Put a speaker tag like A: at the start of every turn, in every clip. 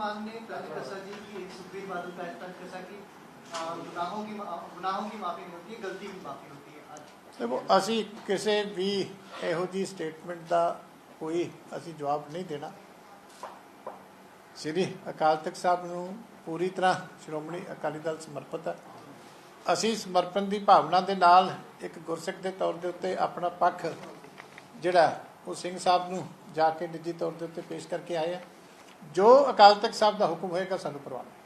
A: मान ने पहले कसा जी कि सुप्रीम बादल का ऐसा कसा कि आ, गुनाहों की मा- गुनाहों की माफी नहीं होती है गलती की माफी होती है आज
B: ਦੇਖੋ ਅਸੀਂ ਕਿਸੇ ਵੀ ਇਹੋ ਜੀ ਸਟੇਟਮੈਂਟ ਦਾ ਕੋਈ ਅਸੀਂ ਜਵਾਬ ਨਹੀਂ ਦੇਣਾ ਸ੍ਰੀ ਅਕਾਲ ਤਖਤ ਸਾਹਿਬ ਨੂੰ ਪੂਰੀ ਤਰ੍ਹਾਂ ਸ਼੍ਰੋਮਣੀ ਅਕਾਲੀ ਦਲ ਸਮਰਪਿਤ ਹੈ ਅਸੀਂ ਸਮਰਪਣ ਦੀ ਭਾਵਨਾ ਦੇ ਨਾਲ ਇੱਕ ਗੁਰਸਿੱਖ ਦੇ ਤੌਰ ਦੇ ਉੱਤੇ ਆਪਣਾ ਪੱਖ ਜਿਹੜਾ ਉਹ ਸਿੰਘ ਸਾਹਿਬ ਨੂੰ ਜਾ ਕੇ ਨਿੱਜੀ ਤੌਰ ਦੇ ਉੱਤੇ ਪੇਸ਼ ਕਰਕੇ ਆਏ ਆ ਜੋ ਅਕਾਲ ਤਖਤ ਸਾਹਿਬ ਦਾ ਹੁਕਮ ਹੋਏਗਾ ਸਾਨੂੰ ਪ੍ਰਵਾਨ ਹੈ।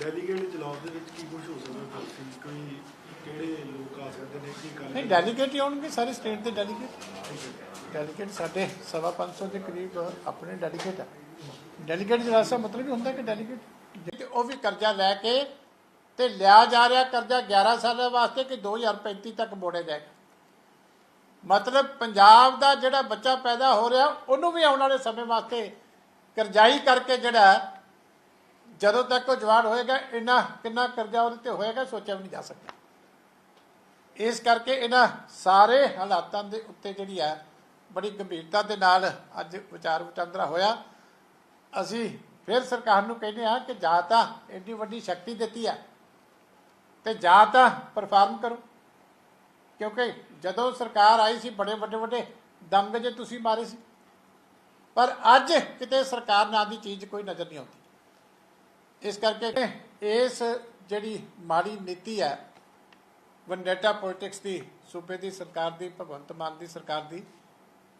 C: ਡੈਲੀਗੇਟ ਜਲਾਬ ਦੇ ਵਿੱਚ ਕੀ ਕੁਝ ਹੋ ਸਕਦਾ ਕੋਈ ਕਿਹੜੇ ਲੋਕ ਆ ਸਕਦੇ ਨੇ? ਕੀ ਗੱਲ
B: ਨਹੀਂ ਡੈਲੀਗੇਟ ਹੀ ਆਉਣਗੇ ਸਾਰੇ ਸਟੇਟ ਦੇ ਡੈਲੀਗੇਟ। ਡੈਲੀਗੇਟ ਸਾਡੇ ਸਵਾ ਪੰਜ ਸੌ ਦੇ ਕਰੀਬ ਆਪਣੇ ਡੈਲੀਗੇਟ ਹੈ ਡੈਲੀਗੇਟ ਜਿਹੜਾ ਸਾ ਮਤਲਬ ਹੀ ਹੁੰਦਾ ਕਿ ਡੈਲੀਗੇਟ। ਤੇ ਉਹ ਵੀ ਕਰਜ਼ਾ ਲੈ ਕੇ ਤੇ ਲਿਆ ਜਾ ਰਿਹਾ ਕਰਜ਼ਾ 11 ਸਾਲਾਂ ਵਾਸਤੇ ਕਿ 2035 ਤੱਕ ਮੋੜਿਆ ਜਾਏਗਾ। ਮਤਲਬ ਪੰਜਾਬ ਦਾ ਜਿਹੜਾ ਬੱਚਾ ਪੈਦਾ ਹੋ ਰਿਹਾ ਉਹਨੂੰ ਵੀ ਆਉਣ ਵਾਲੇ ਸਮੇਂ ਵਾਸਤੇ ਕਰਜ਼ਾਈ ਕਰਕੇ ਜਿਹੜਾ ਜਦੋਂ ਤੱਕ ਉਹ ਜਵਾਨ ਹੋਏਗਾ, ਇੰਨਾ ਕਿੰਨਾ ਕਰਜ਼ਾ ਉਹਦੇ ਤੇ ਹੋਏਗਾ, ਸੋਚਿਆ ਵੀ ਨਹੀਂ ਜਾ ਸਕਦਾ। ਇਸ ਕਰਕੇ ਇਹਨਾਂ ਸਾਰੇ ਹਾਲਾਤਾਂ ਦੇ ਉੱਤੇ ਜਿਹੜੀ ਹੈ, ਬੜੀ ਗੰਭੀਰਤਾ ਦੇ ਨਾਲ ਅੱਜ ਵਿਚਾਰ ਵਟਾਂਦਰਾ ਹੋਇਆ। ਅਸੀਂ ਫਿਰ ਸਰਕਾਰ ਨੂੰ ਕਹਿੰਦੇ ਆ ਕਿ ਜਾਂ ਤਾਂ ਇੰਨੀ ਵੱਡੀ ਸ਼ਕਤੀ ਦਿੱਤੀ ਹੈ ਤੇ ਜਾਂ ਤਾਂ ਪਰਫਾਰਮ ਕਰੋ। ਕਿਉਂਕਿ ਜਦੋਂ ਸਰਕਾਰ ਆਈ ਸੀ, ਬੜੇ ਵੱਡੇ ਵੱਡੇ ਦੰਗ ਜੇ ਤੁਸੀਂ ਮਾਰੇ ਸੀ। ਪਰ ਅੱਜ ਕਿਤੇ ਸਰਕਾਰ ਨਾਂ ਦੀ ਚੀਜ਼ ਕੋਈ ਨਜ਼ਰ ਨਹੀਂ ਆਉਂਦੀ। ਇਸ ਕਰਕੇ ਇਸ ਜਿਹੜੀ ਮਾੜੀ ਨੀਤੀ ਹੈ ਵਨਡੇਟਾ ਪੋਲਿਟਿਕਸ ਦੀ, ਸੂਬੇ ਦੀ ਸਰਕਾਰ ਦੀ, ਭਗਵੰਤ ਮਾਨ ਦੀ ਸਰਕਾਰ ਦੀ,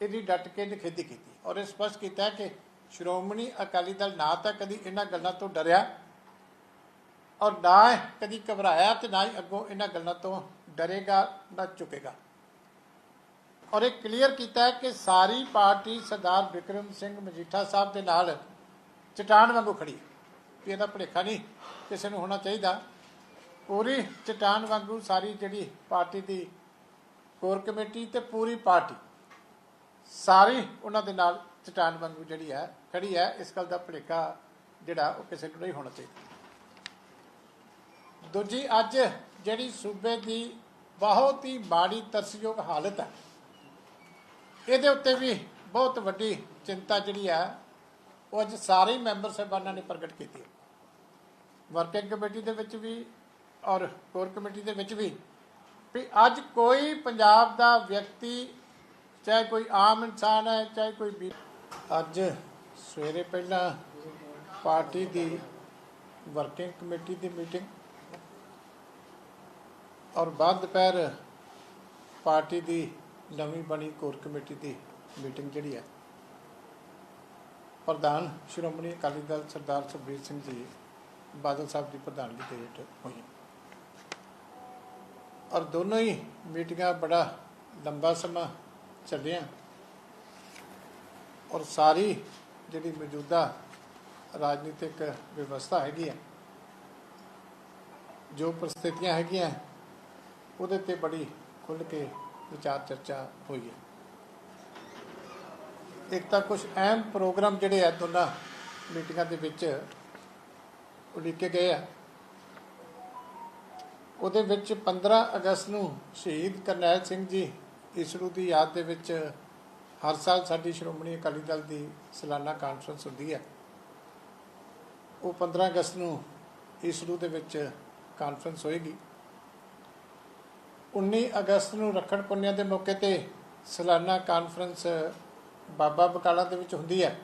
B: ਇਹਦੀ ਡਟ ਕੇ ਨਿਖੇਧੀ ਕੀਤੀ। ਔਰ ਇਹ ਸਪਸ਼ਟ ਕੀਤਾ ਕਿ ਸ਼੍ਰੋਮਣੀ ਅਕਾਲੀ ਦਲ ਨਾ ਤਾਂ ਕਦੀ ਇਹਨਾਂ ਗੱਲਾਂ ਤੋਂ ਡਰਿਆ ਔਰ ਨਾ ਕਦੀ ਘਬਰਾਇਆ ਤੇ ਨਾ ਹੀ ਅੱਗੋਂ ਇਹਨਾਂ ਗੱਲਾਂ ਤੋਂ ਡਰੇਗਾ, ਨਾ ਝੁਕੇਗਾ। ਔਰ ਇਹ ਕਲੀਅਰ ਕੀਤਾ ਹੈ ਕਿ ਸਾਰੀ ਪਾਰਟੀ ਸਰਦਾਰ ਵਿਕਰਮ ਸਿੰਘ ਮਜੀਠਾ ਸਾਹਿਬ ਦੇ ਨਾਲ ਚਟਾਨ ਵਾਂਗੂ ਖੜੀ ਕਿ ਇਹਦਾ ਭੁਲੇਖਾ ਨਹੀਂ ਕਿਸੇ ਨੂੰ ਹੋਣਾ ਚਾਹੀਦਾ। ਪੂਰੀ ਚਟਾਨ ਵਾਂਗੂ ਸਾਰੀ ਜਿਹੜੀ ਪਾਰਟੀ ਦੀ ਕੋਰ ਕਮੇਟੀ ਤੇ ਪੂਰੀ ਪਾਰਟੀ ਸਾਰੀ ਉਹਨਾਂ ਦੇ ਨਾਲ ਚਟਾਨ ਵਾਂਗੂ ਜਿਹੜੀ ਹੈ, ਖੜੀ ਹੈ। ਇਸ ਗੱਲ ਦਾ ਭੁਲੇਖਾ ਜਿਹੜਾ ਉਹ ਕਿਸੇ ਨੂੰ ਨਹੀਂ ਹੋਣਾ ਚਾਹੀਦਾ। ਦੂਜੀ, ਅੱਜ ਜਿਹੜੀ ਸੂਬੇ ਦੀ ਬਹੁਤ ਹੀ ਮਾੜੀ ਤਰਸਯੋਗ ਹਾਲਤ ਹੈ ਇਹਦੇ ਉੱਤੇ ਵੀ ਬਹੁਤ ਵੱਡੀ ਚਿੰਤਾ ਜਿਹੜੀ ਹੈ ਉਹ ਅੱਜ ਸਾਰੇ ਮੈਂਬਰ ਸਾਹਿਬਾਨਾਂ ਨੇ ਪ੍ਰਗਟ ਕੀਤੀ ਵਰਕਿੰਗ ਕਮੇਟੀ ਦੇ ਵਿੱਚ ਵੀ ਔਰ ਕੋਰ ਕਮੇਟੀ ਦੇ ਵਿੱਚ ਵੀ ਵੀ ਅੱਜ ਕੋਈ ਪੰਜਾਬ ਦਾ ਵਿਅਕਤੀ, ਚਾਹੇ ਕੋਈ ਆਮ ਇਨਸਾਨ ਹੈ, ਚਾਹੇ ਕੋਈ ਵੀ ਅੱਜ ਸਵੇਰੇ ਪਹਿਲਾਂ ਪਾਰਟੀ ਦੀ ਵਰਕਿੰਗ ਕਮੇਟੀ ਦੀ ਮੀਟਿੰਗ ਔਰ ਬਾਅਦ ਦੁਪਹਿਰ ਪਾਰਟੀ ਦੀ ਨਵੀਂ ਬਣੀ ਕੋਰ ਕਮੇਟੀ ਦੀ ਮੀਟਿੰਗ ਜਿਹੜੀ ਹੈ। ਪ੍ਰਧਾਨ ਸ਼੍ਰੋਮਣੀ ਅਕਾਲੀ ਦਲ ਸਰਦਾਰ ਸੁਖਬੀਰ ਸਿੰਘ ਜੀ, ਬਾਦਲ ਸਾਹਿਬ ਦੀ ਪ੍ਰਧਾਨਗੀ ਦੇ ਹੇਠ ਹੋਈ। ਔਰ ਦੋਨੋਂ ਹੀ ਮੀਟਿੰਗਾਂ ਬੜਾ ਲੰਬਾ ਸਮਾਂ ਚੱਲੀਆਂ। ਔਰ ਸਾਰੀ ਜਿਹੜੀ ਮੌਜੂਦਾ ਰਾਜਨੀਤਿਕ ਵਿਵਸਥਾ ਹੈਗੀ ਹੈ, ਜੋ ਪ੍ਰਸਥਿਤੀਆਂ ਹੈਗੀਆਂ, ਉਹਦੇ ਤੇ ਬੜੀ ਖੁੱਲ੍ਹ ਕੇ ਵਿਚਾਰ ਚਰਚਾ ਹੋਈ ਹੈ। ਇੱਕ ਤਾਂ ਕੁਝ ਅਹਿਮ ਪ੍ਰੋਗਰਾਮ ਜਿਹੜੇ ਆ ਦੋਨਾਂ ਮੀਟਿੰਗਾਂ ਦੇ ਵਿੱਚ ਉਲੀਕੇ ਗਏ ਆ। ਉਹਦੇ ਵਿੱਚ 15 ਅਗਸਤ ਨੂੰ ਸ਼ਹੀਦ ਕਰਨੈਲ ਸਿੰਘ ਜੀ ਇਸਰੂ ਦੀ ਯਾਦ ਦੇ ਵਿੱਚ ਹਰ ਸਾਲ ਸਾਡੀ ਸ਼੍ਰੋਮਣੀ ਅਕਾਲੀ ਦਲ ਦੀ ਸਾਲਾਨਾ ਕਾਨਫਰੰਸ ਹੁੰਦੀ ਹੈ। ਉਹ 15 ਅਗਸਤ ਨੂੰ ਇਸਰੂ ਦੇ ਵਿੱਚ ਕਾਨਫਰੰਸ ਹੋਏਗੀ। 19 ਅਗਸਤ ਨੂੰ ਰੱਖੜ ਪੁੰਨਿਆ ਦੇ ਮੌਕੇ ਤੇ ਸਾਲਾਨਾ ਕਾਨਫਰੰਸ ਬਾਬਾ ਬਕਾਲਾ ਦੇ ਵਿੱਚ ਹੁੰਦੀ ਹੈ।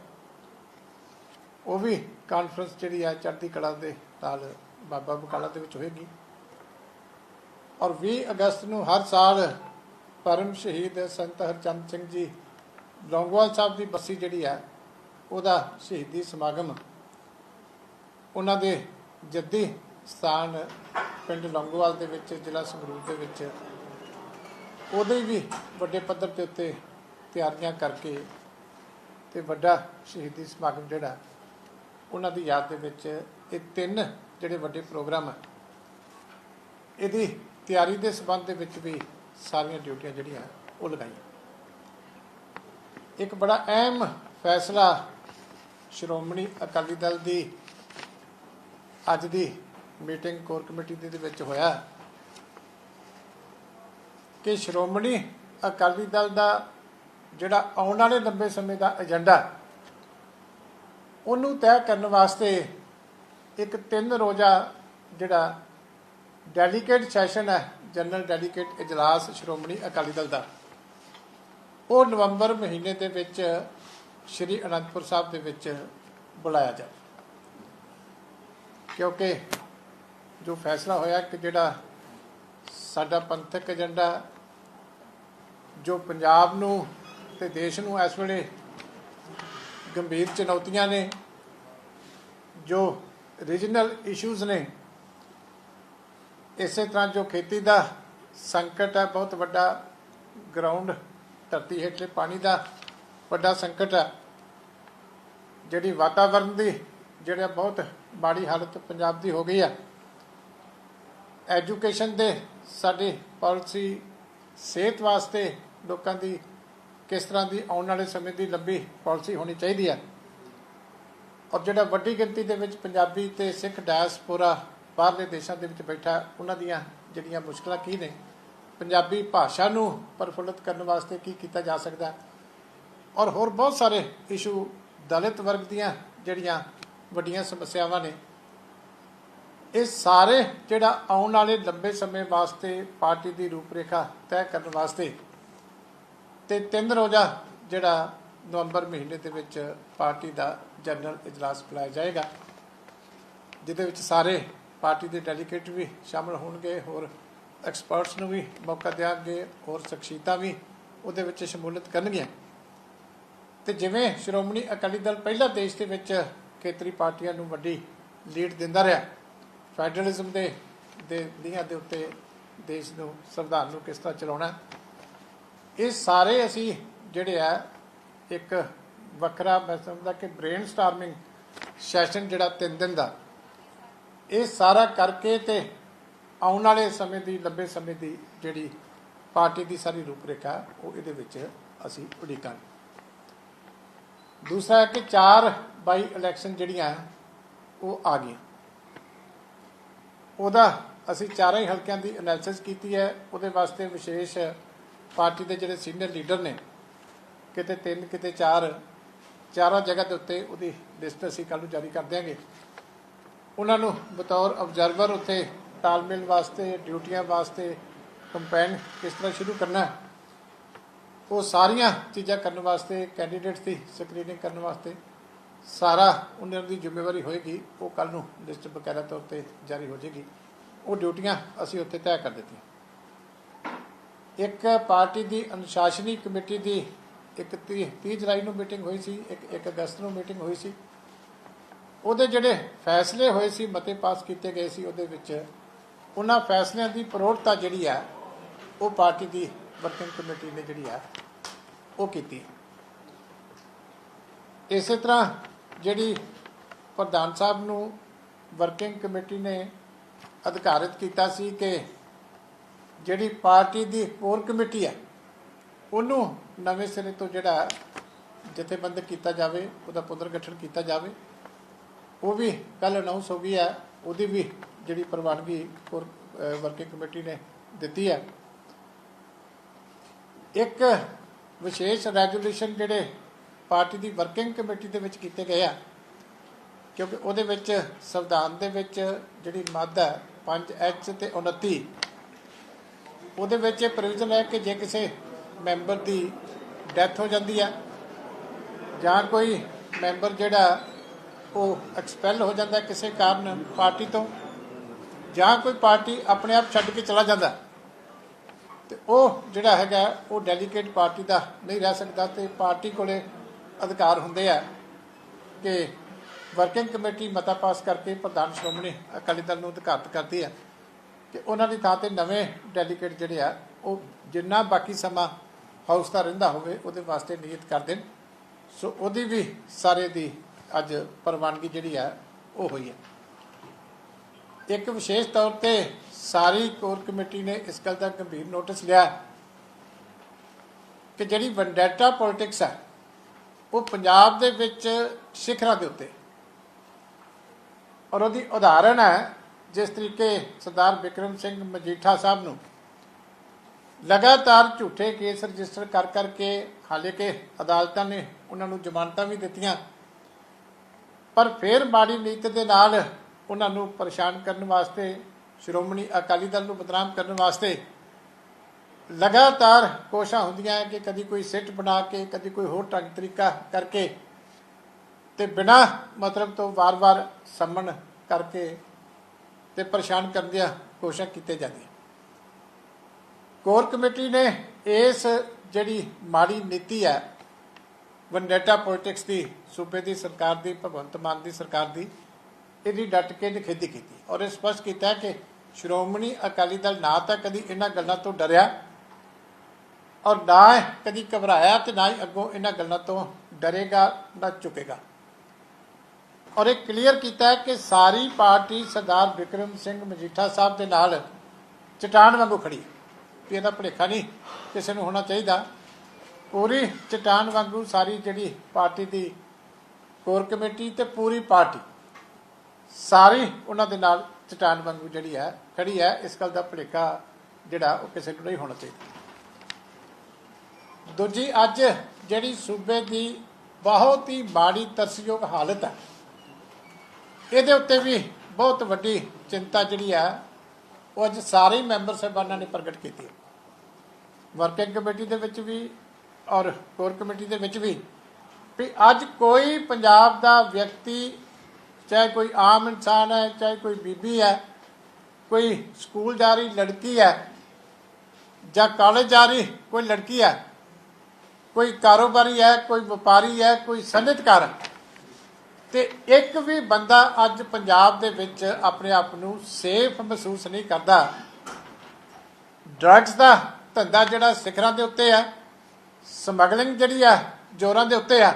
B: ਉਹ ਵੀ ਕਾਨਫਰੰਸ ਜਿਹੜੀ ਹੈ ਚੜ੍ਹਦੀ ਕਲਾ ਦੇ ਨਾਲ ਬਾਬਾ ਬਕਾਲਾ ਦੇ ਵਿੱਚ ਹੋਏਗੀ। ਔਰ 20 ਅਗਸਤ ਨੂੰ ਹਰ ਸਾਲ ਪਰਮ ਸ਼ਹੀਦ ਸੰਤ ਹਰਚੰਦ ਸਿੰਘ ਜੀ ਲੌਂਗੋਵਾਲ ਸਾਹਿਬ ਦੀ ਬੱਸੀ ਜਿਹੜੀ ਹੈ ਉਹਦਾ ਸ਼ਹੀਦੀ ਸਮਾਗਮ, ਉਹਨਾਂ ਦੇ ਜੱਦੀ ਸਥਾਨ ਪਿੰਡ ਲੌਂਗੋਵਾਲ ਦੇ ਵਿੱਚ, ਜ਼ਿਲ੍ਹਾ ਸੰਗਰੂਰ ਦੇ ਵਿੱਚ। ਉਹਦੇ ਵੀ ਵੱਡੇ ਪੱਧਰ ਤੇ ਉੱਤੇ ਤਿਆਰੀਆਂ ਕਰਕੇ ਤੇ ਵੱਡਾ ਸ਼ਹੀਦੀ ਸਮਾਗਮ ਜਿਹੜਾ, ਉਹਨਾਂ ਦੀ ਯਾਦ ਦੇ ਵਿੱਚ ਇਹ ਤਿੰਨ ਜਿਹੜੇ ਵੱਡੇ ਪ੍ਰੋਗਰਾਮ ਹੈ ਇਹਦੀ ਤਿਆਰੀ ਦੇ ਸਬੰਧ ਦੇ ਵਿੱਚ ਵੀ ਸਾਰੀਆਂ ਡਿਊਟੀਆਂ ਜਿਹੜੀਆਂ, ਉਹ ਲਗਾਈਆਂ। ਇੱਕ ਬੜਾ ਅਹਿਮ ਫੈਸਲਾ ਸ਼੍ਰੋਮਣੀ ਅਕਾਲੀ ਦਲ ਦੀ ਅੱਜ ਦੀ ਮੀਟਿੰਗ ਕੋਰ ਕਮੇਟੀ ਦੇ ਵਿੱਚ ਹੋਇਆ ਕਿ ਸ਼੍ਰੋਮਣੀ ਅਕਾਲੀ ਦਲ ਦਾ ਜਿਹੜਾ ਆਉਣ ਵਾਲੇ ਲੰਬੇ ਸਮੇਂ ਦਾ ਏਜੰਡਾ, ਉਹਨੂੰ ਤੈਅ ਕਰਨ ਵਾਸਤੇ ਇੱਕ ਤਿੰਨ ਰੋਜ਼ਾ ਜਿਹੜਾ ਡੈਲੀਗੇਟ ਸੈਸ਼ਨ ਹੈ ਜਨਰਲ ਡੈਲੀਗੇਟ ਇਜਲਾਸ ਸ਼੍ਰੋਮਣੀ ਅਕਾਲੀ ਦਲ ਦਾ, ਉਹ ਨਵੰਬਰ ਮਹੀਨੇ ਦੇ ਵਿੱਚ ਸ਼੍ਰੀ ਅਨੰਦਪੁਰ ਸਾਹਿਬ ਦੇ ਵਿੱਚ ਬੁਲਾਇਆ ਜਾਵੇ। ਕਿਉਂਕਿ ਜੋ ਫੈਸਲਾ ਹੋਇਆ ਕਿ ਜਿਹੜਾ ਸਾਡਾ ਪੰਥਕ ਏਜੰਡਾ ਜੋ ਪੰਜਾਬ ਨੂੰ ਤੇ ਦੇਸ਼ ਨੂੰ ਇਸ ਵੇਲੇ ਗੰਭੀਰ ਚੁਣੌਤੀਆਂ ਨੇ, ਜੋ ਰੀਜਨਲ ਇਸ਼ੂਜ਼ ਨੇ, ਇਸੇ ਤਰ੍ਹਾਂ ਜੋ ਖੇਤੀ ਦਾ ਸੰਕਟ ਹੈ, ਬਹੁਤ ਵੱਡਾ ਗਰਾਊਂਡ ਧਰਤੀ ਹੇਠਲੇ ਪਾਣੀ ਦਾ ਵੱਡਾ ਸੰਕਟ ਹੈ, ਜਿਹੜੀ ਵਾਤਾਵਰਣ ਦੀ, ਜਿਹੜਾ ਬਹੁਤ ਮਾੜੀ ਹਾਲਤ ਪੰਜਾਬ ਦੀ ਹੋ ਗਈ ਹੈ ਐਜੂਕੇਸ਼ਨ ਦੇ ਸਾਡੀ ਪਾਲਿਸੀ ਸਿਹਤ ਵਾਸਤੇ ਲੋਕਾਂ ਦੀ ਕਿਸ ਤਰ੍ਹਾਂ ਦੀ ਆਉਣ ਵਾਲੇ ਸਮੇਂ ਦੀ ਲੰਬੀ ਪਾਲਿਸੀ ਹੋਣੀ ਚਾਹੀਦੀ ਹੈ। ਔਰ ਜਿਹੜਾ ਵੱਡੀ ਗਿਣਤੀ ਦੇ ਵਿੱਚ ਪੰਜਾਬੀ ਤੇ ਸਿੱਖ ਡਾਇਸਪੋਰਾ ਬਾਹਰਲੇ ਦੇਸ਼ਾਂ ਦੇ ਵਿੱਚ ਬੈਠਾ, ਉਹਨਾਂ ਦੀਆਂ ਜਿਹੜੀਆਂ ਮੁਸ਼ਕਲਾਂ ਕੀ ਨੇ, ਪੰਜਾਬੀ ਭਾਸ਼ਾ ਨੂੰ ਪ੍ਰਫੁੱਲਤ ਕਰਨ ਵਾਸਤੇ ਕੀ ਕੀਤਾ ਜਾ ਸਕਦਾ ਔਰ ਹੋਰ ਬਹੁਤ ਸਾਰੇ ਇਸ਼ੂ ਦਲਿਤ ਵਰਗ ਦੀਆਂ ਜਿਹੜੀਆਂ ਵੱਡੀਆਂ ਸਮੱਸਿਆਵਾਂ ਨੇ ਇਹ ਸਾਰੇ ਜਿਹੜਾ ਆਉਣ ਵਾਲੇ ਲੰਬੇ ਸਮੇਂ ਵਾਸਤੇ ਪਾਰਟੀ ਦੀ ਰੂਪਰੇਖਾ ਤੈਅ ਕਰਨ ਵਾਸਤੇ ਤੇ ਤਿੰਨ ਰੋਜ਼ਾ ਜਿਹੜਾ ਨਵੰਬਰ ਮਹੀਨੇ ਦੇ ਵਿੱਚ ਪਾਰਟੀ ਦਾ ਜਨਰਲ ਇਜਲਾਸ ਬੁਲਾਇਆ ਜਾਏਗਾ, ਜਿਹਦੇ ਵਿੱਚ ਸਾਰੇ ਪਾਰਟੀ ਦੇ ਡੈਲੀਗੇਟ ਵੀ ਸ਼ਾਮਲ ਹੋਣਗੇ, ਹੋਰ ਐਕਸਪਰਟਸ ਨੂੰ ਵੀ ਮੌਕਾ ਦਿਆਂਗੇ, ਹੋਰ ਸ਼ਖਸੀਅਤਾਂ ਵੀ ਉਹਦੇ ਵਿੱਚ ਸ਼ਮੂਲੀਅਤ ਕਰਨਗੀਆਂ। ਤੇ ਜਿਵੇਂ ਸ਼੍ਰੋਮਣੀ ਅਕਾਲੀ ਦਲ ਪਹਿਲਾ ਦੇਸ਼ ਦੇ ਵਿੱਚ ਖੇਤਰੀ ਪਾਰਟੀਆਂ ਨੂੰ ਵੱਡੀ ਲੀਡ ਦਿੰਦਾ ਰਿਹਾ ਫੈਡਰਲਿਜ਼ਮ ਦੇ ਦੇ ਨੀਹਾਂ ਦੇ ਉੱਤੇ ਦੇਸ਼ ਨੂੰ, ਸੰਵਿਧਾਨ ਨੂੰ ਕਿਸ ਤਰ੍ਹਾਂ ਚਲਾਉਣਾ ਇਹ ਸਾਰੇ ਅਸੀਂ ਜਿਹੜੇ ਆ, ਇੱਕ ਵੱਖਰਾ ਮੈਂ ਸਮਝਦਾ ਕਿ ਬ੍ਰੇਨ ਸਟਾਰਮਿੰਗ ਸੈਸ਼ਨ ਜਿਹੜਾ ਤਿੰਨ ਦਿਨ ਦਾ, ਇਹ ਸਾਰਾ ਕਰਕੇ ਤੇ ਆਉਣ ਵਾਲੇ ਸਮੇਂ ਦੀ, ਲੰਬੇ ਸਮੇਂ ਦੀ ਜਿਹੜੀ ਪਾਰਟੀ ਦੀ ਸਾਰੀ ਰੂਪਰੇਖਾ, ਉਹ ਇਹਦੇ ਵਿੱਚ ਅਸੀਂ ਉਡੀਕਾਂਗੇ। ਦੂਸਰਾ ਕਿ ਚਾਰ ਬਾਈ ਇਲੈਕਸ਼ਨ ਜਿਹੜੀਆਂ, ਉਹ ਆ ਗਈਆਂ। ਉਹਦਾ ਅਸੀਂ ਚਾਰਾਂ ਹੀ ਹਲਕਿਆਂ ਦੀ ਐਨਾਲਿਸਿਸ ਕੀਤੀ ਹੈ। ਉਹਦੇ ਵਾਸਤੇ ਵਿਸ਼ੇਸ਼ ਪਾਰਟੀ ਦੇ ਜਿਹੜੇ ਸੀਨੀਅਰ ਲੀਡਰ ਨੇ, ਕਿਤੇ ਤਿੰਨ, ਕਿਤੇ ਚਾਰ, ਚਾਰਾਂ ਜਗ੍ਹਾ ਦੇ ਉੱਤੇ ਉਹਦੀ ਲਿਸਟ ਅਸੀਂ ਕੱਲ੍ਹ ਨੂੰ ਜਾਰੀ ਕਰ ਦਿਆਂਗੇ। ਉਹਨਾਂ ਨੂੰ ਬਤੌਰ ਆਬਜ਼ਰਵਰ ਉੱਥੇ ਤਾਲਮੇਲ ਵਾਸਤੇ, ਡਿਊਟੀਆਂ ਵਾਸਤੇ ਕੰਪੈਨ ਕਿਸ ਤਰ੍ਹਾਂ ਸ਼ੁਰੂ ਕਰਨਾ ਉਹ ਸਾਰੀਆਂ ਚੀਜ਼ਾਂ ਕਰਨ ਵਾਸਤੇ ਕੈਂਡੀਡੇਟਸ ਦੀ ਸਕਰੀਨਿੰਗ ਕਰਨ ਵਾਸਤੇ ਸਾਰਾ ਉਹਨਾਂ ਦੀ ਜ਼ਿੰਮੇਵਾਰੀ ਹੋਏਗੀ, ਉਹ ਕੱਲ ਨੂੰ ਲਿਸਟ ਬਕਾਇਦਾ ਤੌਰ ਤੇ ਜਾਰੀ ਹੋ ਜਾਏਗੀ। ਉਹ ਡਿਊਟੀਆਂ ਅਸੀਂ ਉੱਥੇ ਤੈਅ ਕਰ ਦਿੱਤੀਆਂ। ਇੱਕ ਪਾਰਟੀ ਦੀ ਅਨੁਸ਼ਾਸਨੀ ਕਮੇਟੀ ਦੀ ਇੱਕ 30 30 ਜੁਲਾਈ ਨੂੰ ਮੀਟਿੰਗ ਹੋਈ ਸੀ, ਇੱਕ 1 ਅਗਸਤ ਨੂੰ ਮੀਟਿੰਗ ਹੋਈ ਸੀ। ਉਹਦੇ ਜਿਹੜੇ ਫੈਸਲੇ ਹੋਏ ਸੀ, ਮਤੇ ਪਾਸ ਕੀਤੇ ਗਏ ਸੀ, ਉਹਦੇ ਵਿੱਚ ਉਹਨਾਂ ਫੈਸਲਿਆਂ ਦੀ ਪ੍ਰੋੜਤਾ ਜਿਹੜੀ ਆ, ਉਹ ਪਾਰਟੀ ਦੀ ਵਰਕਿੰਗ ਕਮੇਟੀ ਨੇ ਜਿਹੜੀ ਆ, ਉਹ ਕੀਤੀ। ਇਸੇ ਤਰ੍ਹਾਂ ਜਿਹੜੀ ਪ੍ਰਧਾਨ ਸਾਹਿਬ ਨੂੰ ਵਰਕਿੰਗ ਕਮੇਟੀ ਨੇ ਅਧਿਕਾਰਿਤ ਕੀਤਾ ਸੀ ਕਿ ਜਿਹੜੀ ਪਾਰਟੀ ਦੀ ਕੋਰ ਕਮੇਟੀ ਹੈ ਉਹਨੂੰ ਨਵੇਂ ਸਿਰੇ ਤੋਂ ਜਿਹੜਾ ਜਥੇਬੰਦ ਕੀਤਾ ਜਾਵੇ, ਉਹਦਾ ਪੁਨਰ ਗਠਨ ਕੀਤਾ ਜਾਵੇ। ਉਹ ਵੀ ਕੱਲ ਅਨਾਉਂਸ ਹੋ ਗਈ ਹੈ ਉਹਦੀ ਵੀ ਜਿਹੜੀ ਪ੍ਰਵਾਨਗੀ ਕੋਰ ਵਰਕਿੰਗ ਕਮੇਟੀ ਨੇ ਦਿੱਤੀ ਹੈ ਇੱਕ ਵਿਸ਼ੇਸ਼ ਰੈਜੂਲੇਸ਼ਨ ਜਿਹੜੇ ਪਾਰਟੀ ਦੀ ਵਰਕਿੰਗ ਕਮੇਟੀ ਦੇ ਵਿੱਚ ਕੀਤੇ ਗਏ ਆ। ਕਿਉਂਕਿ ਉਹਦੇ ਵਿੱਚ ਸੰਵਿਧਾਨ ਦੇ ਵਿੱਚ ਜਿਹੜੀ ਮੱਦ ਹੈ 5 ਐਚ ਤੇ 29 ਉਹਦੇ ਵਿੱਚ ਇਹ ਪ੍ਰੋਵੀਜ਼ਨ ਹੈ ਕਿ ਜੇ ਕਿਸੇ ਮੈਂਬਰ ਦੀ ਡੈਥ ਹੋ ਜਾਂਦੀ ਹੈ ਜਾਂ ਕੋਈ ਮੈਂਬਰ ਜਿਹੜਾ ਉਹ ਐਕਸਪੈਲ ਹੋ ਜਾਂਦਾ ਕਿਸੇ ਕਾਰਨ ਪਾਰਟੀ ਤੋਂ ਜਾਂ ਕੋਈ ਪਾਰਟੀ ਆਪਣੇ ਆਪ ਛੱਡ ਕੇ ਚਲਾ ਜਾਂਦਾ ਹੈ, ਤੇ ਉਹ ਜਿਹੜਾ ਹੈਗਾ ਉਹ ਡੈਲੀਗੇਟ ਪਾਰਟੀ ਦਾ ਨਹੀਂ ਰਹਿ ਸਕਦਾ ਤੇ ਪਾਰਟੀ ਕੋਲੇ ਅਧਿਕਾਰ ਹੁੰਦੇ ਆ ਕਿ ਵਰਕਿੰਗ ਕਮੇਟੀ ਮਤਾ ਪਾਸ ਕਰਕੇ ਪ੍ਰਧਾਨ ਸ਼੍ਰੋਮਣੀ ਅਕਾਲੀ ਦਲ ਨੂੰ ਅਧਿਕਾਰਤ ਕਰਦੀ ਹੈ ਕਿ ਉਹਨਾਂ ਦੀ ਥਾਂ ਤੇ ਨਵੇਂ ਡੈਲੀਗੇਟ ਜਿਹੜੇ ਆ, ਉਹ ਜਿੰਨਾ ਬਾਕੀ ਸਮਾਂ ਹਾਊਸ ਦਾ ਰਹਿੰਦਾ ਹੋਵੇ, ਉਹਦੇ ਵਾਸਤੇ ਨਿਯਤ ਕਰ ਦੇਣ। ਸੋ ਉਹਦੀ ਵੀ ਸਾਰੇ ਦੀ ਅੱਜ ਪ੍ਰਵਾਨਗੀ ਜਿਹੜੀ ਆ, ਉਹ ਹੋਈ ਹੈ ਇੱਕ ਵਿਸ਼ੇਸ਼ ਤੌਰ ਤੇ ਸਾਰੀ ਕੋਰ ਕਮੇਟੀ ਨੇ ਇਸ ਗੱਲ ਦਾ ਗੰਭੀਰ ਨੋਟਿਸ ਲਿਆ ਕਿ ਜਿਹੜੀ ਵੈਂਡੈਟਾ ਪੋਲਿਟਿਕਸ ਹੈ ਉਹ ਪੰਜਾਬ ਦੇ ਵਿੱਚ ਸਿਖਰਾਂ ਦੇ ਉੱਤੇ। ਔਰ ਉਹਦੀ ਉਦਾਹਰਣ ਹੈ, ਜਿਸ ਤਰੀਕੇ ਸਰਦਾਰ ਵਿਕਰਮ ਸਿੰਘ ਮਜੀਠਾ ਸਾਹਿਬ ਨੂੰ ਲਗਾਤਾਰ ਝੂਠੇ ਕੇਸ ਰਜਿਸਟਰ ਕਰ ਕਰਕੇ ਹਾਲੇ ਕਿ ਅਦਾਲਤਾਂ ਨੇ ਉਹਨਾਂ ਨੂੰ ਜ਼ਮਾਨਤਾਂ ਵੀ ਦਿੱਤੀਆਂ, ਪਰ ਫਿਰ ਮਾੜੀ ਨੀਤ ਦੇ ਨਾਲ ਉਹਨਾਂ ਨੂੰ ਪਰੇਸ਼ਾਨ ਕਰਨ ਵਾਸਤੇ, ਸ਼੍ਰੋਮਣੀ ਅਕਾਲੀ ਦਲ ਨੂੰ ਬਦਨਾਮ ਕਰਨ ਵਾਸਤੇ ਲਗਾਤਾਰ ਕੋਸ਼ਾਂ ਹੁੰਦੀਆਂ ਹੈ ਕਿ ਕਦੀ ਕੋਈ ਸਿੱਟ ਬਣਾ ਕੇ, ਕਦੀ ਕੋਈ ਹੋਰ ਢੰਗ ਤਰੀਕਾ ਕਰਕੇ ਤੇ ਬਿਨਾ ਮਤਲਬ ਤੋਂ ਵਾਰ-ਵਾਰ ਸੰਮਣ ਕਰਕੇ ਤੇ ਪਰੇਸ਼ਾਨ ਕਰਨ ਦੀਆਂ ਕੋਸ਼ਿਸ਼ਾਂ ਕੀਤੇ ਜਾਂਦੀਆਂ। ਕੋਰ ਕਮੇਟੀ ਨੇ ਇਸ ਜਿਹੜੀ ਮਾੜੀ ਨੀਤੀ ਹੈ ਵਨਡੇਟਾ ਪੋਲਿਟਿਕਸ ਦੀ, ਸੂਬੇ ਦੀ ਸਰਕਾਰ ਦੀ, ਭਗਵੰਤ ਮਾਨ ਦੀ ਸਰਕਾਰ ਦੀ, ਇਹਦੀ ਡਟ ਕੇ ਨਿਖੇਧੀ ਕੀਤੀ। ਔਰ ਇਹ ਸਪਸ਼ਟ ਕੀਤਾ ਕਿ ਸ਼੍ਰੋਮਣੀ ਅਕਾਲੀ ਦਲ ਨਾ ਤਾਂ ਕਦੀ ਇਹਨਾਂ ਗੱਲਾਂ ਤੋਂ ਡਰਿਆ ਔਰ ਨਾ ਕਦੀ ਘਬਰਾਇਆ ਤੇ ਨਾ ਹੀ ਅੱਗੋਂ ਇਹਨਾਂ ਗੱਲਾਂ ਤੋਂ ਡਰੇਗਾ, ਨਾ ਝੁਕੇਗਾ ਔਰ ਇਹ ਕਲੀਅਰ ਕੀਤਾ ਹੈ ਕਿ ਸਾਰੀ ਪਾਰਟੀ ਸਰਦਾਰ ਵਿਕਰਮ ਸਿੰਘ ਮਜੀਠਾ ਸਾਹਿਬ ਦੇ ਨਾਲ ਚਟਾਨ ਵਾਂਗੂ ਖੜੀ ਵੀ ਇਹਦਾ ਭੁਲੇਖਾ ਨਹੀਂ, ਕਿਸੇ ਨੂੰ ਹੋਣਾ ਚਾਹੀਦਾ। ਪੂਰੀ ਚਟਾਨ ਵਾਂਗੂ ਸਾਰੀ ਜਿਹੜੀ ਪਾਰਟੀ ਦੀ ਕੋਰ ਕਮੇਟੀ ਤੇ ਪੂਰੀ ਪਾਰਟੀ, ਸਾਰੀ ਉਹਨਾਂ ਦੇ ਨਾਲ ਚਟਾਨ ਵਾਂਗੂ ਜਿਹੜੀ ਹੈ, ਖੜੀ ਹੈ, ਇਸ ਗੱਲ ਦਾ ਭੁਲੇਖਾ ਜਿਹੜਾ ਉਹ ਕਿਸੇ ਨੂੰ ਨਹੀਂ ਹੋਣਾ ਚਾਹੀਦਾ। ਦੂਜੀ, ਅੱਜ ਜਿਹੜੀ ਸੂਬੇ ਦੀ ਬਹੁਤ ਹੀ ਮਾੜੀ ਤਰਸਯੋਗ ਹਾਲਤ ਹੈ, ਇਹਦੇ ਉੱਤੇ ਵੀ ਬਹੁਤ ਵੱਡੀ ਚਿੰਤਾ ਜਿਹੜੀ ਹੈ, ਉਹ ਅੱਜ ਸਾਰੇ ਮੈਂਬਰ ਸਾਹਿਬਾਨਾਂ ਨੇ ਪ੍ਰਗਟ ਕੀਤੀ ਵਰਕਿੰਗ ਕਮੇਟੀ ਦੇ ਵਿੱਚ ਵੀ ਔਰ ਕੋਰ ਕਮੇਟੀ ਦੇ ਵਿੱਚ ਵੀ ਵੀ ਅੱਜ ਕੋਈ ਪੰਜਾਬ ਦਾ ਵਿਅਕਤੀ, ਚਾਹੇ ਕੋਈ ਆਮ ਇਨਸਾਨ ਹੈ, ਚਾਹੇ ਕੋਈ ਬੀਬੀ ਹੈ, ਕੋਈ ਸਕੂਲ ਜਾ ਰਹੀ ਲੜਕੀ ਹੈ ਜਾਂ ਕਾਲਜ ਜਾ ਰਹੀ ਕੋਈ ਲੜਕੀ ਹੈ ਕੋਈ ਕਾਰੋਬਾਰੀ ਹੈ, ਕੋਈ ਵਪਾਰੀ ਹੈ, ਕੋਈ ਸਨਅਤਕਾਰ ਹੈ। ਤੇ ਇੱਕ ਵੀ ਬੰਦਾ ਅੱਜ ਪੰਜਾਬ ਦੇ ਵਿੱਚ ਆਪਣੇ ਆਪ ਨੂੰ ਸੇਫ ਮਹਿਸੂਸ ਨਹੀਂ ਕਰਦਾ। ਡਰੱਗਸ ਦਾ ਧੰਦਾ ਜਿਹੜਾ ਸਿਖਰਾਂ ਦੇ ਉੱਤੇ ਹੈ ਸਮਗਲਿੰਗ ਜਿਹੜੀ ਆ ਜੋਰਾਂ ਦੇ ਉੱਤੇ ਆ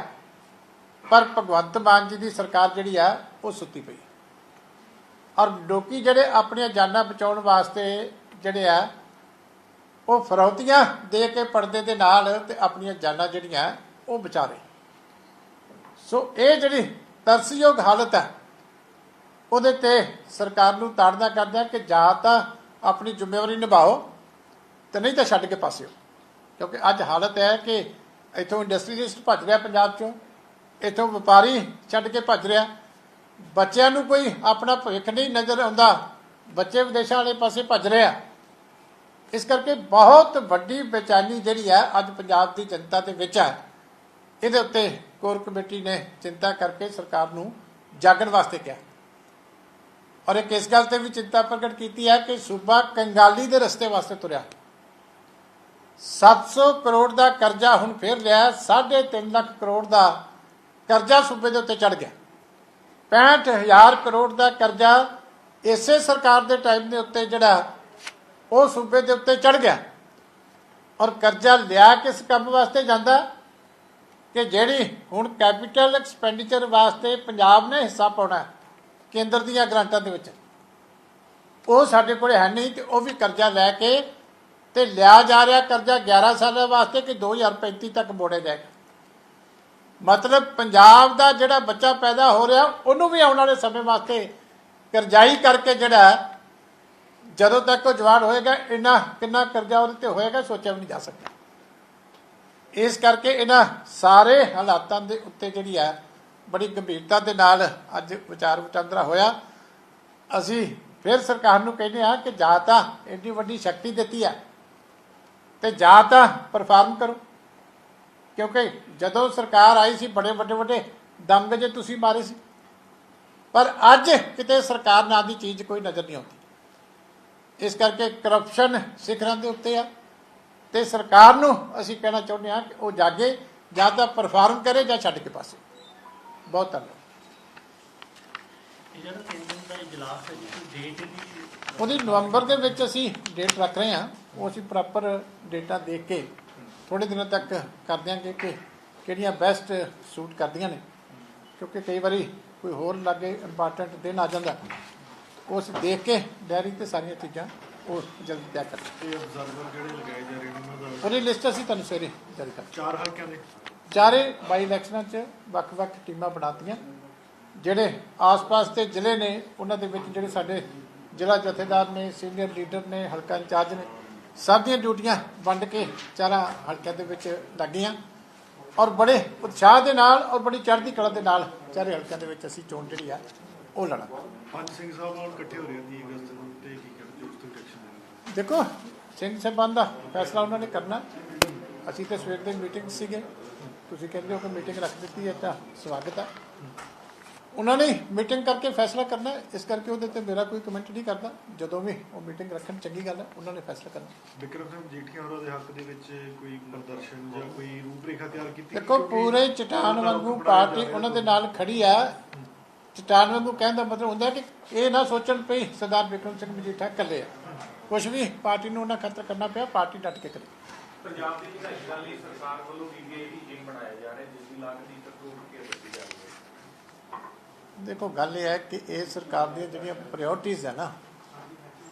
B: ਪਰ ਭਗਵੰਤ ਮਾਨ ਜੀ ਦੀ ਸਰਕਾਰ ਜਿਹੜੀ ਆ ਉਹ ਸੁੱਤੀ ਪਈ ਔਰ ਲੋਕੀ ਜਿਹੜੇ ਆਪਣੀਆਂ ਜਾਨਾਂ ਬਚਾਉਣ ਵਾਸਤੇ ਜਿਹੜੇ ਆ ਉਹ ਫਰੌਤੀਆਂ ਦੇ ਕੇ ਪਰਦੇ ਦੇ ਨਾਲ ਤੇ ਆਪਣੀਆਂ ਜਾਨਾਂ ਜਿਹੜੀਆਂ, ਉਹ ਬਚਾਵੇ ਸੋ ਇਹ ਜਿਹੜੀ ਤਰਸਯੋਗ ਹਾਲਤ ਹੈ, ਉਹਦੇ ਤੇ ਸਰਕਾਰ ਨੂੰ ਤਾੜਨਾ ਕਰਦਾ ਕਿ ਜਾਂ ਤਾਂ ਆਪਣੀ ਜ਼ਿੰਮੇਵਾਰੀ ਨਿਭਾਓ ਤੇ ਨਹੀਂ ਤਾਂ ਛੱਡ ਕੇ ਪਾਸਿਓ। ਕਿਉਂਕਿ ਅੱਜ ਹਾਲਤ ਹੈ ਕਿ ਇਥੋਂ ਇੰਡਸਟਰੀਲਿਸਟ ਭੱਜ ਰਿਹਾ ਪੰਜਾਬ ਚੋਂ, ਇਥੋਂ ਵਪਾਰੀ ਛੱਡ ਕੇ ਭੱਜ ਰਿਹਾ। ਬੱਚਿਆਂ ਨੂੰ ਕੋਈ ਆਪਣਾ ਭਵਿੱਖ ਨਹੀਂ ਨਜ਼ਰ ਆਉਂਦਾ। ਬੱਚੇ ਵਿਦੇਸ਼ਾਂ ਵਾਲੇ ਪਾਸੇ ਭੱਜ ਰਹੇ ਆ। ਇਸ ਕਰਕੇ ਬਹੁਤ ਵੱਡੀ ਬੇਚੈਨੀ ਜਿਹੜੀ ਹੈ, ਅੱਜ ਪੰਜਾਬ ਦੀ ਜਨਤਾ ਦੇ ਵਿੱਚ ਹੈ। ਇਹਦੇ ਉੱਤੇ ਕੋਰ ਕਮੇਟੀ ਨੇ ਚਿੰਤਾ ਕਰਕੇ ਸਰਕਾਰ ਨੂੰ ਜਾਗਣ ਵਾਸਤੇ ਕਿਹਾ। ਔਰ ਇੱਕ ਇਸ ਗੱਲ ਤੇ ਵੀ ਚਿੰਤਾ ਪ੍ਰਗਟ ਕੀਤੀ ਹੈ ਕਿ ਸੂਬਾ ਕੰਗਾਲੀ ਦੇ ਰਸਤੇ ਵਾਸਤੇ ਤੁਰਿਆ। 700 ਕਰੋੜ ਦਾ ਕਰਜ਼ਾ ਹੁਣ ਫੇਰ ਲਿਆ 3.5 ਲੱਖ ਕਰੋੜ ਦਾ ਕਰਜ਼ਾ ਸੂਬੇ ਦੇ ਉੱਤੇ ਚੜ ਗਿਆ। 65000 ਕਰੋੜ ਦਾ ਕਰਜ਼ਾ ਇਸੇ ਸਰਕਾਰ ਦੇ ਟਾਈਮ ਦੇ ਉੱਤੇ ਜਿਹੜਾ ਉਹ ਸੂਬੇ ਦੇ ਉੱਤੇ ਚੜ ਗਿਆ ਔਰ ਕਰਜ਼ਾ ਲਿਆ ਕਿਸ ਕੰਮ ਵਾਸਤੇ ਜਾਂਦਾ ਕਿ ਜਿਹੜੀ ਹੁਣ ਕੈਪੀਟਲ ਐਕਸਪੈਂਡੀਚਰ ਵਾਸਤੇ ਪੰਜਾਬ ਨੇ ਹਿੱਸਾ ਪਾਉਣਾ ਕੇਂਦਰ ਦੀਆਂ ਗ੍ਰਾਂਟਾਂ ਦੇ ਵਿੱਚ, ਉਹ ਸਾਡੇ ਕੋਲ ਹੈ ਨਹੀਂ ਤੇ ਉਹ ਵੀ ਕਰਜ਼ਾ ਲੈ ਕੇ ਤੇ ਲਿਆ ਜਾ ਰਿਹਾ ਕਰਜ਼ਾ 11 ਸਾਲਾਂ ਵਾਸਤੇ ਕਿ 2035 ਤੱਕ ਮੋੜਿਆ ਜਾਏਗਾ। ਮਤਲਬ ਪੰਜਾਬ ਦਾ ਜਿਹੜਾ ਬੱਚਾ ਪੈਦਾ ਹੋ ਰਿਹਾ, ਉਹਨੂੰ ਵੀ ਆਉਣ ਵਾਲੇ ਸਮੇਂ ਵਾਸਤੇ ਕਰਜ਼ਾਈ ਕਰਕੇ ਜਿਹੜਾ ਜਦੋਂ ਤੱਕ ਉਹ ਜਵਾਨ ਹੋਏਗਾ, ਇੰਨਾ ਕਿੰਨਾ ਕਰਜ਼ਾ ਉਹਦੇ ਤੇ ਹੋਏਗਾ, ਸੋਚਿਆ ਵੀ ਨਹੀਂ ਜਾ ਸਕਦਾ। ਇਸ ਕਰਕੇ ਇਹਨਾਂ ਸਾਰੇ ਹਾਲਾਤਾਂ ਦੇ ਉੱਤੇ ਜਿਹੜੀ ਹੈ ਬੜੀ ਗੰਭੀਰਤਾ ਦੇ ਨਾਲ ਅੱਜ ਵਿਚਾਰ ਵਟਾਂਦਰਾ ਹੋਇਆ। ਅਸੀਂ ਫਿਰ ਸਰਕਾਰ ਨੂੰ ਕਹਿੰਦੇ ਆ ਕਿ ਜਾਂ ਤਾਂ ਇੰਨੀ ਵੱਡੀ ਸ਼ਕਤੀ ਦਿੱਤੀ ਆ ਤੇ ਜਾਂ ਤਾਂ ਪਰਫਾਰਮ ਕਰੋ। ਕਿਉਂਕਿ ਜਦੋਂ ਸਰਕਾਰ ਆਈ ਸੀ, ਬੜੇ ਵੱਡੇ ਵੱਡੇ ਦੰਗ ਜੇ ਤੁਸੀਂ ਮਾਰੇ ਸੀ। ਪਰ ਅੱਜ ਕਿਤੇ ਸਰਕਾਰ ਨਾਂ ਦੀ ਚੀਜ਼ ਕੋਈ ਨਜ਼ਰ ਨਹੀਂ ਆਉਂਦੀ। ਇਸ ਕਰਕੇ ਕਰਪਸ਼ਨ ਸਿਖਰਾਂ ਦੇ ਉੱਤੇ ਆ। ਤੇ ਸਰਕਾਰ ਨੂੰ ਅਸੀਂ ਕਹਿਣਾ ਚਾਹੁੰਦੇ ਹਾਂ ਕਿ ਉਹ ਜਾਗੇ ਜਾਂ ਤਾਂ ਪਰਫਾਰਮ ਕਰੇ ਜਾਂ ਛੱਡ ਕੇ ਪਾਸੇ। ਬਹੁਤ ਧੰਨਵਾਦ।
D: ਇਹ ਜਿਹੜਾ ਤਿੰਨ ਦਿਨ ਦਾ ਇਜਲਾਸ ਹੈ ਜੀ ਡੇਟ ਦੀ
B: ਉਹਦੀ ਨਵੰਬਰ ਦੇ ਵਿੱਚ ਅਸੀਂ ਡੇਟ ਰੱਖ ਰਹੇ ਹਾਂ। ਉਹ ਅਸੀਂ ਪ੍ਰੋਪਰ ਡੇਟਾ ਦੇਖ ਕੇ ਥੋੜੇ ਦਿਨਾਂ ਤੱਕ ਕਰ ਦਿਆਂਗੇ ਕਿ ਕਿਹੜੀਆਂ ਬੈਸਟ ਸੂਟ ਕਰਦੀਆਂ ਨੇ। ਕਿਉਂਕਿ ਕਈ ਵਾਰੀ ਕੋਈ ਹੋਰ ਲਾਗੇ ਇੰਪੋਰਟੈਂਟ ਦਿਨ ਆ ਜਾਂਦਾ। ਉਸ ਦੇਖ ਕੇ ਡਾਇਰੀ ਤੇ ਸਾਰੀਆਂ ਚੀਜ਼ਾਂ ਉਹ ਜਲਦੀ ਤਿਆਰ ਕਰ
C: ਇਹ ਅਬਜ਼ਰਵਰ ਕਿਹੜੇ ਲਗਾਏ ਜਾ ਰਹੇ ਨੇ ਉਹਨਾਂ ਦਾ?
B: ਉਹਦੀ ਲਿਸਟ ਅਸੀਂ ਤੁਹਾਨੂੰ ਸਵੇਰੇ ਜਾਰੀ ਕਰ
C: ਚਾਰ ਹਲਕਿਆਂ ਦੇ।
B: ਚਾਰੇ ਬਾਈ ਇਲੈਕਸ਼ਨਾਂ 'ਚ ਵੱਖ-ਵੱਖ ਟੀਮਾਂ ਬਣਾਤੀਆਂ ਜਿਹੜੇ ਆਸ-ਪਾਸ ਦੇ ਜ਼ਿਲ੍ਹੇ ਨੇ ਉਹਨਾਂ ਦੇ ਵਿੱਚ ਜਿਹੜੇ ਸਾਡੇ ਜ਼ਿਲ੍ਹਾ ਜਥੇਦਾਰ ਨੇ ਸੀਨੀਅਰ ਲੀਡਰ ਨੇ ਹਲਕਾ ਇੰਚਾਰਜ ਨੇ ਸਭ ਦੀਆਂ ਡਿਊਟੀਆਂ ਵੰਡ ਕੇ ਚਾਰਾਂ ਹਲਕਿਆਂ ਦੇ ਵਿੱਚ ਲੱਗੀਆਂ। ਔਰ ਬੜੇ ਉਤਸ਼ਾਹ ਦੇ ਨਾਲ ਔਰ ਬੜੀ ਚੜ੍ਹਦੀ ਕਲਾ ਦੇ ਨਾਲ ਚਾਰੇ ਹਲਕਿਆਂ ਦੇ ਵਿੱਚ ਅਸੀਂ ਚੋਣ ਜਿਹੜੀ ਆ ਉਹ ਲੜਾਂਗੇ
C: ਪੰਜ ਸਿੰਘ ਸਾਹਿਬ ਨਾਲ ਇਕੱਠੇ ਹੋ ਰਹੇ ਆ 30 ਅਗਸਤ ਨੂੰ ਤੇ ਕੀ ਕਰਦੇ ਉਸ ਤੋਂ ਇਲੈਕਸ਼ਨ ਦੇ
B: ਦੇਖੋ ਸਿੰਘ ਸਾਹਿਬਾਨ ਦਾ ਫੈਸਲਾ ਉਹਨਾਂ ਨੇ ਕਰਨਾ। ਅਸੀਂ ਤੇ ਸਵੇਰ ਦੇ ਮੀਟਿੰਗ ਸੀਗੇ। ਤੁਸੀਂ ਕਹਿੰਦੇ ਹੋ ਕਿ ਮੀਟਿੰਗ ਰੱਖ ਦਿੱਤੀ ਹੈ ਤਾਂ ਸਵਾਗਤ ਹੈ ਉਹਨਾਂ ਨੇ ਮੀਟਿੰਗ ਕਰਕੇ ਫੈਸਲਾ ਕਰਨਾ ਇਸ ਕਰਕੇ ਉਹਦੇ ਤੇ ਮੇਰਾ ਕੋਈ ਕਮੈਂਟ ਨਹੀਂ ਕਰਦਾ। ਜਦੋਂ ਵੀ ਉਹ ਮੀਟਿੰਗ ਰੱਖਣ ਚੰਗੀ ਗੱਲ ਹੈ ਉਹਨਾਂ ਨੇ ਫੈਸਲਾ ਕਰਨਾ।
C: ਵਿਕਰਮ ਸਿੰਘ ਜੀਠੀਆ ਹੋਰਾਂ ਦੇ ਹੱਕ ਦੇ ਵਿੱਚ ਕੋਈ ਪ੍ਰਦਰਸ਼ਨ ਜਾਂ ਕੋਈ ਰੂਪਰੇਖਾ ਤਿਆਰ ਕੀਤੀ?
B: ਦੇਖੋ ਪੂਰੇ ਚਟਾਨ ਵਾਂਗੂ ਪਾਰਟੀ ਉਹਨਾਂ ਦੇ ਨਾਲ ਖੜੀ ਆ। ਚਟਾਨ ਵਾਂਗੂ ਕਹਿਣ ਦਾ ਮਤਲਬ ਹੁੰਦਾ ਕਿ ਇਹ ਨਾ ਸੋਚਣ ਪਈ ਸਰਦਾਰ ਵਿਕਰਮ ਸਿੰਘ ਮਜੀਠਾ ਇਕੱਲੇ ਆ। ਕੁਝ ਵੀ ਪਾਰਟੀ ਨੂੰ ਉਹਨਾਂ ਖਤਰ ਕਰਨਾ ਪਿਆ ਪਾਰਟੀ ਡਟ ਕੇ ਕਰੇ।
E: ਪੰਜਾਬ ਦੀ ਵਿਧਾਇਕ ਦਲ ਲਈ ਸਰਕਾਰ ਵੱਲੋਂ ਵੀਵੀਆਈਪੀ ਜਿਮ ਬਣਾਇਆ ਜਾ ਰਿਹਾ ਜਿਸ ਦੀ ਲਾਗਤ 1 ਕਰੋੜ ਰੁਪਏ ਦੱਸੀ ਜਾ ਰਹੀ ਹੈ।
B: ਦੇਖੋ ਗੱਲ ਇਹ ਹੈ ਕਿ ਇਹ ਸਰਕਾਰ ਦੀਆਂ ਜਿਹੜੀਆਂ ਪ੍ਰਾਇੋਰਟੀਆਂ ਹੈ ਨਾ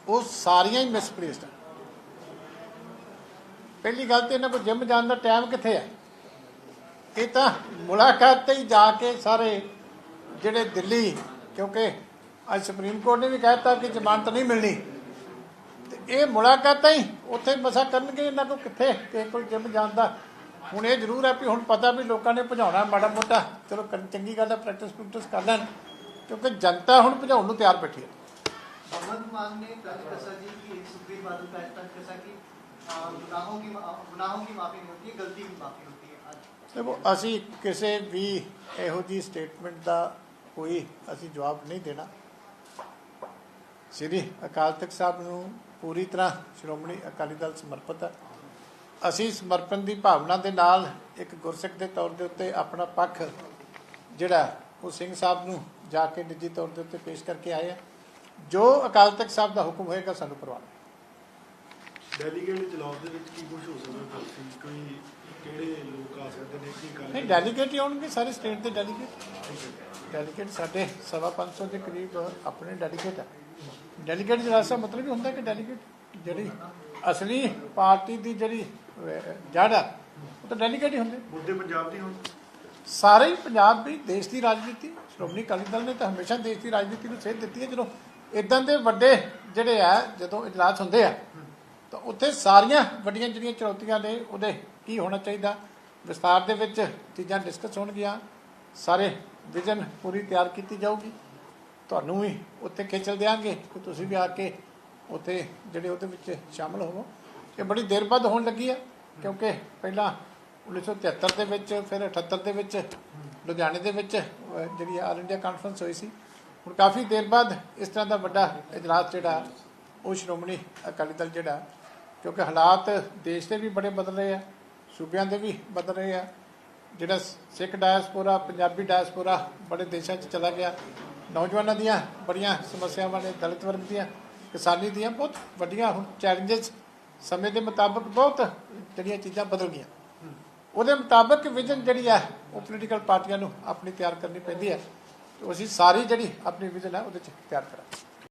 B: ਉਹ ਸਾਰੀਆਂ ਹੀ ਮਿਸਪਲੇਸਡ ਹੈ ਪਹਿਲੀ ਗੱਲ ਤੇ ਇਹਨਾਂ ਕੋਲ ਜਿਮ ਜਾਣ ਦਾ ਟਾਈਮ ਕਿੱਥੇ ਹੈ ਇਹ ਤਾਂ ਮੁਲਾਕਾਤ ਤੇ ਹੀ ਜਾ ਕੇ ਸਾਰੇ ਜਿਹੜੇ ਦਿੱਲੀ ਕਿਉਂਕਿ ਅੱਜ ਸੁਪਰੀਮ ਕੋਰਟ ਨੇ ਵੀ ਕਹਿਤਾ ਕਿ ਜ਼ਮਾਨਤ ਨਹੀਂ ਮਿਲਣੀ ਤੇ ਇਹ ਮੁਲਾਕਾਤਾਂ ਹੀ ਉੱਥੇ ਮਸਾ ਕਰਨਗੇ ਇਹਨਾਂ ਕੋਲ ਕਿੱਥੇ ਕਿ ਕੋਈ ਜਿਮ ਜਾਣ ਦਾ ਹੁਣ ਇਹ ਜ਼ਰੂਰ ਹੈ ਵੀ ਹੁਣ ਪਤਾ ਵੀ ਲੋਕਾਂ ਨੇ ਭਜਾਉਣਾ ਮਾੜਾ ਮੋਟਾ ਚਲੋ ਕਰਨ- ਚੰਗੀ ਗੱਲ ਹੈ ਪ੍ਰੈਕਟਿਸ ਪ੍ਰੈਕਟਿਸ ਕਰ ਲੈਣ ਕਿਉਂਕਿ ਜਨਤਾ ਹੁਣ ਭਜਾਉਣ ਨੂੰ ਤਿਆਰ ਬੈਠੀ ਹੈ
A: भगवंत मान ने कल कसा जी की एक सुप्रीम बादल का ऐसा कसा कि आ, गुनाहों की मा- गुनाहों की माफी नहीं होती है गलती की माफी होती है आज
B: ਦੇਖੋ ਅਸੀਂ ਕਿਸੇ ਵੀ ਇਹੋ ਜੀ ਸਟੇਟਮੈਂਟ ਦਾ ਕੋਈ ਅਸੀਂ ਜਵਾਬ ਨਹੀਂ ਦੇਣਾ। ਸ੍ਰੀ ਅਕਾਲ ਤਖਤ ਸਾਹਿਬ ਨੂੰ ਪੂਰੀ ਤਰ੍ਹਾਂ ਸ਼੍ਰੋਮਣੀ ਅਕਾਲੀ ਦਲ ਸਮਰਪਿਤ ਹੈ। ਅਸੀਂ ਸਮਰਪਣ ਦੀ ਭਾਵਨਾ ਦੇ ਨਾਲ ਇੱਕ ਗੁਰਸਿੱਖ ਦੇ ਤੌਰ ਦੇ ਉੱਤੇ ਆਪਣਾ ਪੱਖ ਜਿਹੜਾ ਉਹ ਸਿੰਘ ਸਾਹਿਬ ਨੂੰ ਜਾ ਕੇ ਨਿੱਜੀ ਤੌਰ ਦੇ ਉੱਤੇ ਪੇਸ਼ ਕਰਕੇ ਆਏ ਆ ਜੋ ਅਕਾਲ ਤਖਤ ਸਾਹਿਬ ਦਾ ਹੁਕਮ ਹੋਏਗਾ ਸਾਨੂੰ ਪ੍ਰਵਾਨ।
C: ਡੈਲੀਗੇਟ ਇਜਲਾਸ ਦੇ ਵਿੱਚ ਕੀ ਕੁਝ ਹੋ ਸਕਦਾ ਤੁਸੀਂ ਕੋਈ ਕਿਹੜੇ ਲੋਕ ਆ ਸਕਦੇ ਨੇ ਕੀ
B: ਨਹੀਂ ਡੈਲੀਗੇਟ ਹੀ ਆਉਣਗੇ ਸਾਰੇ ਸਟੇਟ ਦੇ ਡੈਲੀਗੇਟ। ਡੈਲੀਗੇਟ ਸਾਡੇ ਸਵਾ ਪੰਜ ਸੌ ਦੇ ਕਰੀਬ ਆਪਣੇ ਡੈਲੀਗੇਟ ਆ। ਡੈਲੀਗੇਟ ਜਿਹੜਾ ਸਾ ਮਤਲਬ ਹੀ ਹੁੰਦਾ ਕਿ ਡੈਲੀਗੇਟ ਜਿਹੜੀ ਅਸਲੀ ਪਾਰਟੀ ਦੀ ਜਿਹੜੀ ਜੜ ਆ ਉਹ ਤਾਂ ਡੈਲੀਗੇਟ ਹੀ ਹੁੰਦੇ।
C: ਮੁੱਦੇ ਪੰਜਾਬ ਦੀ ਹੁਣ।
B: ਸਾਰੇ ਹੀ ਪੰਜਾਬ ਵੀ ਦੇਸ਼ ਦੀ ਰਾਜਨੀਤੀ ਸ਼੍ਰੋਮਣੀ ਅਕਾਲੀ ਦਲ ਨੇ ਤਾਂ ਹਮੇਸ਼ਾ ਦੇਸ਼ ਦੀ ਰਾਜਨੀਤੀ ਨੂੰ ਸੇਧ ਦਿੱਤੀ ਹੈ। ਜਦੋਂ ਇਦਾਂ ਦੇ ਵੱਡੇ ਜਿਹੜੇ ਆ ਜਦੋਂ ਇਜਲਾਸ ਹੁੰਦੇ ਆ ਤਾਂ ਉੱਥੇ ਸਾਰੀਆਂ ਵੱਡੀਆਂ ਜਿਹੜੀਆਂ ਚੁਣੌਤੀਆਂ ਨੇ ਉਹਦੇ ਕੀ ਹੋਣਾ ਚਾਹੀਦਾ? ਵਿਸਤਾਰ ਦੇ ਵਿੱਚ ਚੀਜ਼ਾਂ ਡਿਸਕਸ ਹੋਣਗੀਆਂ। ਸਾਰੇ ਵਿਜ਼ਨ ਪੂਰੀ ਤਿਆਰ ਕੀਤੀ ਜਾਊਗੀ। ਤੁਹਾਨੂੰ ਵੀ ਉੱਥੇ ਖੇਚਲ ਦੇਾਂਗੇ ਕਿ ਤੁਸੀਂ ਵੀ ਆ ਕੇ ਉੱਥੇ ਜਿਹੜੇ ਉਹਦੇ ਵਿੱਚ ਸ਼ਾਮਲ ਹੋਵੋ। ਇਹ ਬੜੀ ਦੇਰ ਬਾਅਦ ਹੋਣ ਲੱਗੀ ਆ, ਕਿਉਂਕਿ ਪਹਿਲਾਂ 1973 ਦੇ ਵਿੱਚ, ਫਿਰ 78 ਦੇ ਵਿੱਚ, ਲੁਧਿਆਣੇ ਦੇ ਵਿੱਚ ਜਿਹੜੀ ਆਲ ਇੰਡੀਆ ਕਾਨਫਰੰਸ ਹੋਈ ਸੀ। ਹੁਣ ਕਾਫੀ ਦੇਰ ਬਾਅਦ ਇਸ ਤਰ੍ਹਾਂ ਦਾ ਵੱਡਾ ਇਜਲਾਸ ਜਿਹੜਾ ਉਹ ਸ਼੍ਰੋਮਣੀ ਅਕਾਲੀ ਦਲ ਜਿਹੜਾ, ਕਿਉਂਕਿ ਹਾਲਾਤ ਦੇਸ਼ ਦੇ ਵੀ ਬੜੇ ਬਦਲ ਰਹੇ ਆ, ਸੂਬਿਆਂ ਦੇ ਵੀ ਬਦਲ ਰਹੇ ਆ, ਜਿਹੜਾ ਸਿੱਖ ਡਾਇਸਪੋਰਾ, ਪੰਜਾਬੀ ਡਾਇਸਪੋਰਾ ਬੜੇ ਦੇਸ਼ਾਂ 'ਚ ਚਲਾ ਗਿਆ। ਨੌਜਵਾਨਾਂ ਦੀਆਂ ਬੜੀਆਂ ਸਮੱਸਿਆਵਾਂ ਨੇ, ਦਲਿਤ ਵਰਗ ਦੀਆਂ, ਕਿਸਾਨੀ ਦੀਆਂ ਬਹੁਤ ਵੱਡੀਆਂ ਹੁਣ ਚੈਲੰਜਸ ਸਮੇਂ ਦੇ ਮੁਤਾਬਕ ਬਹੁਤ ਜਿਹੜੀਆਂ ਚੀਜ਼ਾਂ ਬਦਲ ਗਈਆਂ। ਉਹਦੇ ਮੁਤਾਬਕ ਵਿਜ਼ਨ ਜਿਹੜੀ ਹੈ ਉਹ ਪੋਲੀਟੀਕਲ ਪਾਰਟੀਆਂ ਨੂੰ ਆਪਣੀ ਤਿਆਰ ਕਰਨੀ ਪੈਂਦੀ ਹੈ ਤੇ ਅਸੀਂ ਸਾਰੀ ਜਿਹੜੀ ਆਪਣੀ ਵਿਜ਼ਨ ਹੈ ਉਹਦੇ 'ਚ ਤਿਆਰ ਕਰਾਂਗੇ।